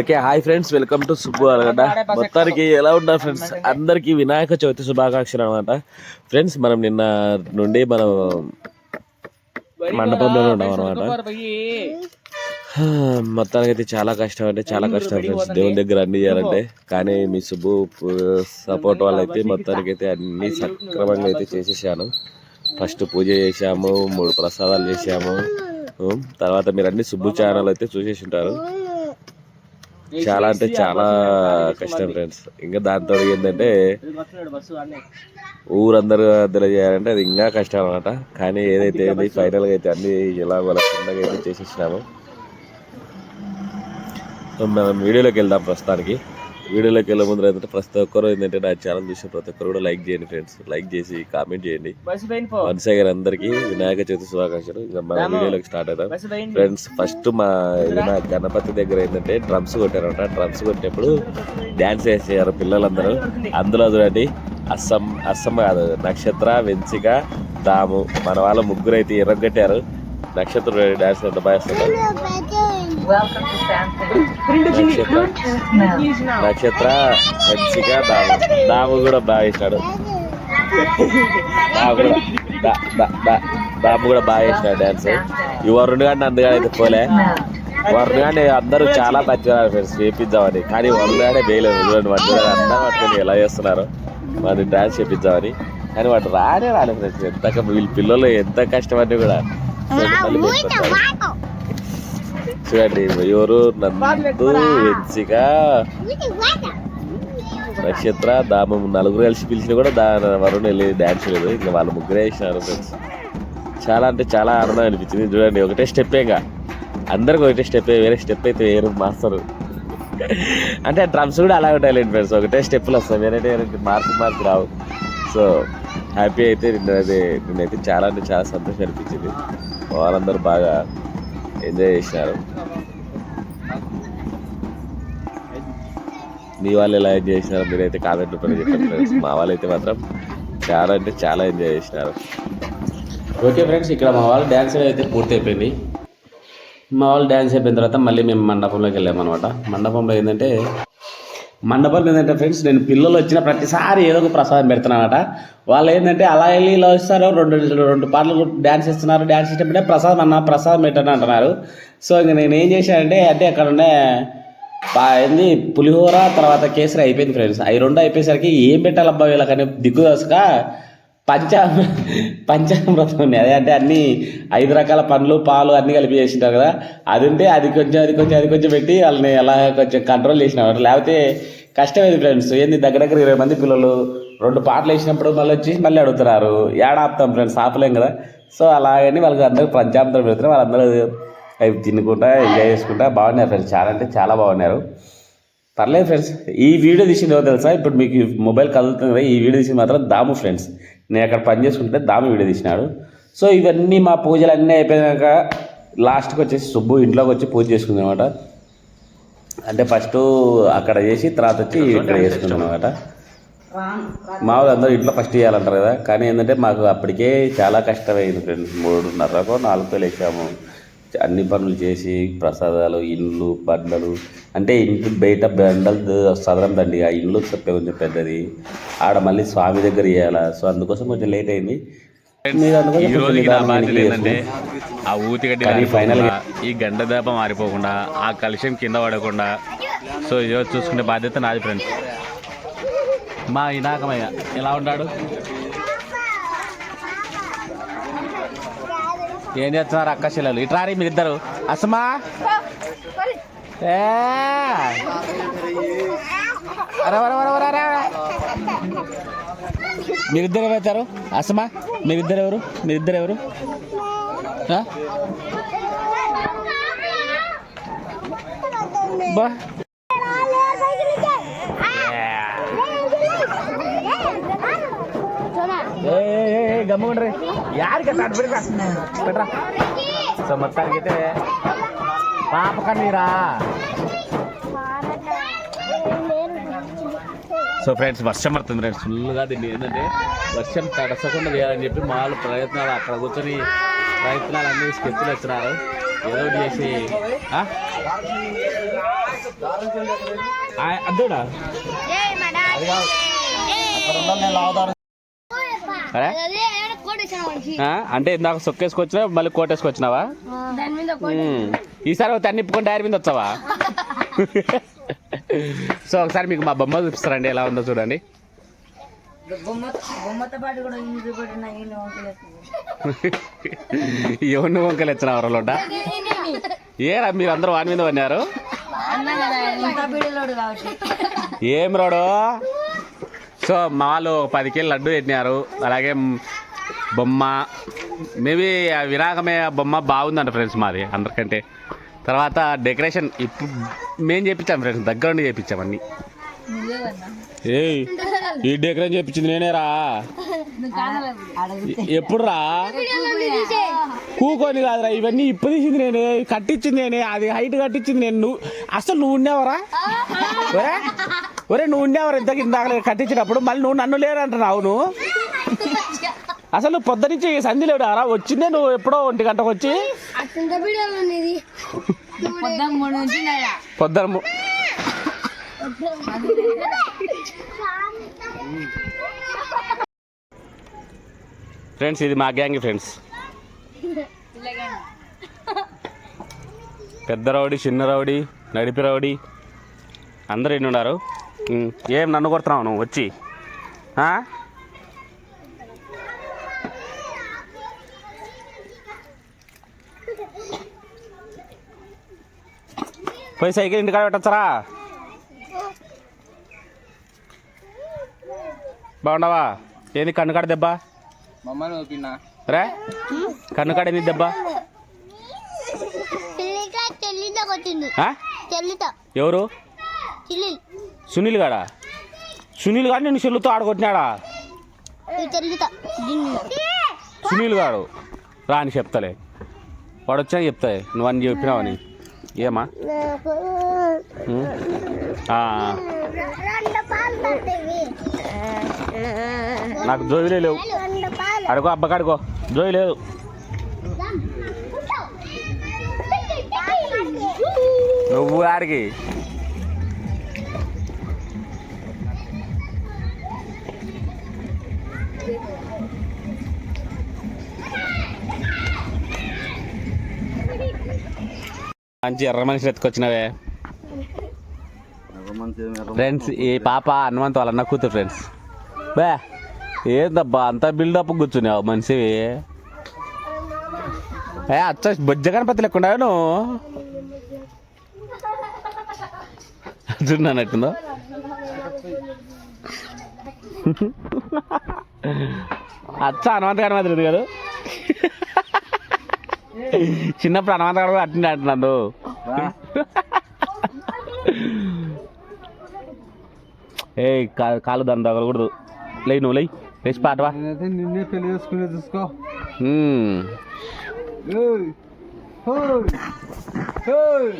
Okay hi friends welcome to Subbu అనమాట మొత్తానికి ఎలా ఉన్నారు ఫ్రెండ్స్? అందరికీ వినాయక చవితి శుభాకాంక్షలు అనమాట ఫ్రెండ్స్ మనం నిన్న నుండి మనం మండపంలోనే ఉన్నాం అనమాట మొత్తానికి అయితే చాలా కష్టం అంటే చాలా కష్టం ఫ్రెండ్స్. దేవుని దగ్గర అన్ని చేయాలంటే. కానీ మీ సుబ్బు సపోర్ట్ అయితే మొత్తానికి అయితే అన్ని సక్రమంగా అయితే చేసేసాను. ఫస్ట్ పూజ చేసాము మూడు ప్రసాదాలు చేసాము తర్వాత మీరు అన్ని సుబ్బు ఛానల్ అయితే చూసేసి ఉంటారు. చాలా అంటే చాలా కష్టం ఫ్రెండ్స్ ఇంకా దాంతో ఏంటంటే ఊరందరూ తెలియజేయాలంటే అది ఇంకా కష్టం అనమాట కానీ ఏదైతే ఏంది ఫైనల్గా అయితే అన్ని ఎలా వాళ్ళ అయితే చేసేసినాము. మనం వీడియోలోకి వెళ్దాం ప్రస్తుతానికి. వీడియోలోకి వెళ్ళే ముందు ఏంటంటే ప్రతి ఒక్కరు ఏంటంటే నా ఛానల్ చూసిన ప్రతి ఒక్కరు కూడా లైక్ చేయండి ఫ్రెండ్స్ లైక్ చేసి కామెంట్ చేయండి. వన్స్ అగైన్ అందరికీ వినాయక చవితి శుభాకాంక్షలు. ఇంకా మన వీడియోలోకి స్టార్ట్ అవుతాం ఫ్రెండ్స్ ఫస్ట్ మా గణపతి దగ్గర ఏంటంటే డ్రమ్స్ కొట్టారన్నమాట డ్రమ్స్ కొట్టినప్పుడు డ్యాన్స్ వేసేయారు పిల్లలందరూ. అందులో చూడండి అస్సం అస్సం కాదు నక్షత్ర వెంచిక దాము మన వాళ్ళ ముగ్గురు అయితే ఎర్రగొట్టారు. నక్షత్ర డ్యాన్స్ ఎంత బాగా నక్షత్ర వెంచిక దాము దాము కూడా బాగా వేసినాడు. దాము కూడా బాగా వేసినాడు డ్యాన్స్ ఈ వరుణ్ గారిని అందుగా అయితే పోలే. వరుణ్ గారిని అందరూ చాలా బతికారు ఫ్రెండ్స్ చేపిద్దామని. కానీ వరుణ్ గారే వేయలేదు. చూడండి వాటి మీద అంతా పట్టుకొని ఎలా చేస్తున్నారు? వాడిని డాన్స్ చేపిద్దామని. కానీ వాడు రానే రాలేదు ఫ్రెండ్స్. ఎంత వీళ్ళ పిల్లలు ఎంత కష్టపడి కూడా. చూడండి, మళ్ళీ ఎవరు నందు వెంచిగా నక్షత్ర దామం నలుగురు కలిసి పిలిచిన కూడా దా వరుణ్ వెళ్ళి డ్యాన్స్ లేదు ఇంకా వాళ్ళు ముగ్గురే వేసినారు ఫ్రెండ్స్ చాలా అంటే చాలా ఆనందం అనిపించింది. చూడండి ఒకటే స్టెప్ ఇంకా. అందరికి ఒకటే స్టెప్ వేరే స్టెప్ అయితే వేరు మాస్తారు అంటే డ్రమ్స్ కూడా అలా ఉంటాయి లేండి ఫ్రెండ్స్ ఒకటే స్టెప్పులు వస్తాయి వేరే వేరే మార్పు మార్పు రావు. సో హ్యాపీ అయితే నిన్నైతే నిన్నైతే చాలా అంటే చాలా సంతోషం అనిపించింది. వాళ్ళందరూ బాగా Eh, ఎంజాయ్ చేసినారు మీ వాళ్ళు ఎలా ఎంజాయ్ చేసినారు మీరైతే కామెంట్ రూపంలో చెప్పండి ఫ్రెండ్స్ మా వాళ్ళు అయితే మాత్రం చాలా అంటే చాలా ఎంజాయ్ చేసినారు. ఓకే ఫ్రెండ్స్ ఇక్కడ మా వాళ్ళు డ్యాన్స్ అయితే పూర్తి అయిపోయింది. మా వాళ్ళు డ్యాన్స్ అయిపోయిన తర్వాత మళ్ళీ మేము మండపంలోకి వెళ్ళామన్నమాట. మండపంలో ఏంటంటే మండపం ఏంటంటే ఫ్రెండ్స్ నేను పిల్లలు వచ్చిన ప్రతిసారి ఏదో ఒక ప్రసాదం పెడుతున్నానట. వాళ్ళు ఏంటంటే అలా వెళ్ళి ఇలా వస్తారు రెండు రెండు పాటలు డ్యాన్స్ ఇస్తున్నారు డ్యాన్స్ ఇచ్చినప్పుడే ప్రసాదం అన్న ప్రసాదం పెట్టని అంటున్నారు. సో ఇంక నేను ఏం చేశానంటే అంటే అక్కడ ఉండే ఏంది పులిహోర తర్వాత కేసరి అయిపోయింది ఫ్రెండ్స్ అవి రెండు అయిపోయేసరికి ఏం పెట్టాలబ్బా వీళ్ళకని దిక్కు దోసక పంచా పంచామృతం ఉంది అదే అంటే అన్ని ఐదు రకాల పండ్లు పాలు అన్ని కలిపి చేసినారు కదా. అది ఉంటే అది కొంచెం అది కొంచెం అది కొంచెం పెట్టి వాళ్ళని ఎలా కొంచెం కంట్రోల్ చేసినారు. లేకపోతే కష్టమైంది ఫ్రెండ్స్ ఏంది దగ్గర దగ్గర ఇరవై మంది పిల్లలు రెండు పాటలు వేసినప్పుడు మళ్ళీ వచ్చి మళ్ళీ అడుగుతున్నారు. ఏడాపుతాం ఫ్రెండ్స్ ఆపలేం కదా. సో అలాగని వాళ్ళకి అందరూ పంచామృతం పెడుతున్నారు. వాళ్ళందరూ అవి తినుకుంటా ఎంజాయ్ చేసుకుంటా బాగున్నారు ఫ్రెండ్స్ చాలా అంటే చాలా బాగున్నారు. పర్లేదు ఫ్రెండ్స్ ఈ వీడియో తీసింది ఎవరు తెలుసా? ఇప్పుడు మీకు మొబైల్ కదులుతుంది కదా. ఈ వీడియో తీసింది మాత్రం దాము ఫ్రెండ్స్ నేను అక్కడ పని చేసుకుంటే దాము వీడియో తీసినాడు సో ఇవన్నీ మా పూజలు అన్నీ అయిపోయాక లాస్ట్కి వచ్చేసి సుబ్బు ఇంట్లోకి వచ్చి పూజ చేసుకుంది అనమాట అంటే ఫస్ట్ అక్కడ చేసి తర్వాత వచ్చి ఇక్కడ చేసుకుందాం అనమాట మామూలు అందరూ ఇంట్లో ఫస్ట్ చేయాలంటారు కదా. కానీ ఏంటంటే మాకు అప్పటికే చాలా కష్టమైంది ఫ్రెండ్స్. మూడున్నరకు నాలుగు వేలు వేసాము. అన్ని పనులు చేసి ప్రసాదాలు ఇల్లు బండలు. అంటే ఇంటి బయట బండలు సదరం దండి ఆ ఇల్లు కొంచెం పెద్దది. ఆడ మళ్ళీ స్వామి దగ్గర చేయాలా? సో అందుకోసం కొంచెం లేట్ అయింది. ఈ రోజుకి నా బాధ్యత ఏంటంటే. ఆ ఊతిగడ్డి final ఈ గండ దాపం మారిపోకుండా ఆ కలుషం కింద పడకుండా సో ఈరోజు చూసుకునే బాధ్యత నాది ఫ్రెండ్స్ మా ఇనాకమయ్య ఎలా ఉన్నాడు ఏం చేస్తున్నారు అక్క చెల్లెలు? ఇట్రారి మీరిద్దరు. అసమా? అరే మీరిద్దరు ఎవరు అసమా? మీరిద్దరు ఎవరు? మీరిద్దరు ఎవరు? బా. ఏ గమ్ముండ్రి యారికి అట్లా పెట్టురా. పెట్రా సో మొత్తానికి అయితే పాప కన్నీరా సో ఫ్రెండ్స్ వర్షం పడుతుంది ఫ్రెండ్స్ ఫుల్గా దీన్ని ఏంటంటే వర్షం తడసకుండా చేయాలని చెప్పి మా వాళ్ళు ప్రయత్నాలు అక్కడ కూర్చొని ప్రయత్నాలు అన్ని స్కెచ్లు వచ్చినారు. ఏదో చేసి ఆ? అద్దుడా అరే? ఆ, అంటే ఇందాక సొక్కేసుకొచ్చినా మళ్ళీ కోటేసుకొచ్చినావా? దాని మీద ఉమ్. ఈసారి ఒక తన్ని ఇప్పుకొని డైరీ మీద వచ్చావా? సో ఒకసారి మీకు మా బొమ్మ చూపిస్తారండి ఎలా ఉందో చూడండి. ఎవరిని వంకలు ఇచ్చిన వరలోట ఏరా మీరు అందరూ వాని మీద పన్నారు ఏం రోడు? సో మా వాళ్ళు ఒక పది కేళ్ళు లడ్డు పెట్టినారు. అలాగే బొమ్మ మేబీ వినాయకమే బొమ్మ బాగుందంట ఫ్రెండ్స్ మాది అందరికంటే. తర్వాత డెకరేషన్ ఇప్పుడు మేము చేపించాం ఫ్రెండ్స్ దగ్గరుండి చేపించాం అన్ని. ఏ ఈ డెకరేషన్ చేపించింది నేనేరా. ఎప్పుడురా? ఎప్పుడు రా కూకొని కాదురా ఇవన్నీ ఇప్పు తీసింది నేనే కట్టించింది నేనే అది హైట్ కట్టించింది నేను నువ్వు అసలు నువ్వు ఉండేవరా ఒరే ఒరే నువ్వు ఉండేవరా ఇంతకు ఇందాక కట్టించినప్పుడు మళ్ళీ నువ్వు నన్ను లేరంటున్నావు నువ్వు? అసలు పొద్దునుంచి సంధి లేడారా వచ్చిందే నువ్వు ఎప్పుడో ఒంటి గంటకు వచ్చి? పొద్దున ఫ్రెండ్స్ ఇది మా గ్యాంగ్ ఫ్రెండ్స్. పెద్ద రౌడీ చిన్న రౌడీ నడిపి రౌడీ. అందరు ఎన్ని ఉన్నారు ఏం నన్ను కొడుతున్నావు నువ్వు? వచ్చి. పోయి సైకిల్ ఇంటికాడ పెట్టచ్చరా? బాగుండవా? ఏంది కన్ను కాడ దెబ్బ? రే కన్ను కాడ ఏంది దెబ్బ? ఎవరు? సునీల్ గాడా? సునీల్ గాడు నేను చెల్లుతో దీన్ని సునీల్ గాడు. రా అని చెప్తలే. వాడు వచ్చా చెప్తా నువ్వు అని చెప్పినావని. ఏమా? నాకు జోయిలే లేవు. రెండు పాలు. అడుకో అబ్బకి అడుకో. జోయి లేదు. నువ్వు ఆడికి. మంచి ఎర్ర మనిషి ఎత్తుకొచ్చినవే ఫ్రెండ్స్ ఈ పాప హనుమంత్ వాళ్ళ అన్న కూతురు ఫ్రెండ్స్ బే ఏందబ్బా అంత బిల్డప్ కూర్చున్నావు మనిషివి. ఏ అచ్చ బొజ్జ గణపతి లేకుండా నువ్వు? చూడనట్టుందో అచ్చ హనుమంత గణపతి లేదు కదా. చిన్నప్పుడు హనుమంత గణపతి అట్టింది అంటున్నాను ఏ కా- కాలు దాని తగలకూడదు లే నువ్వు లై లేచి పాటవా నిన్నే పెళ్ళి చేసుకునే చూసుకో మ్మ్. ఏయ్. హోయ్. హోయ్.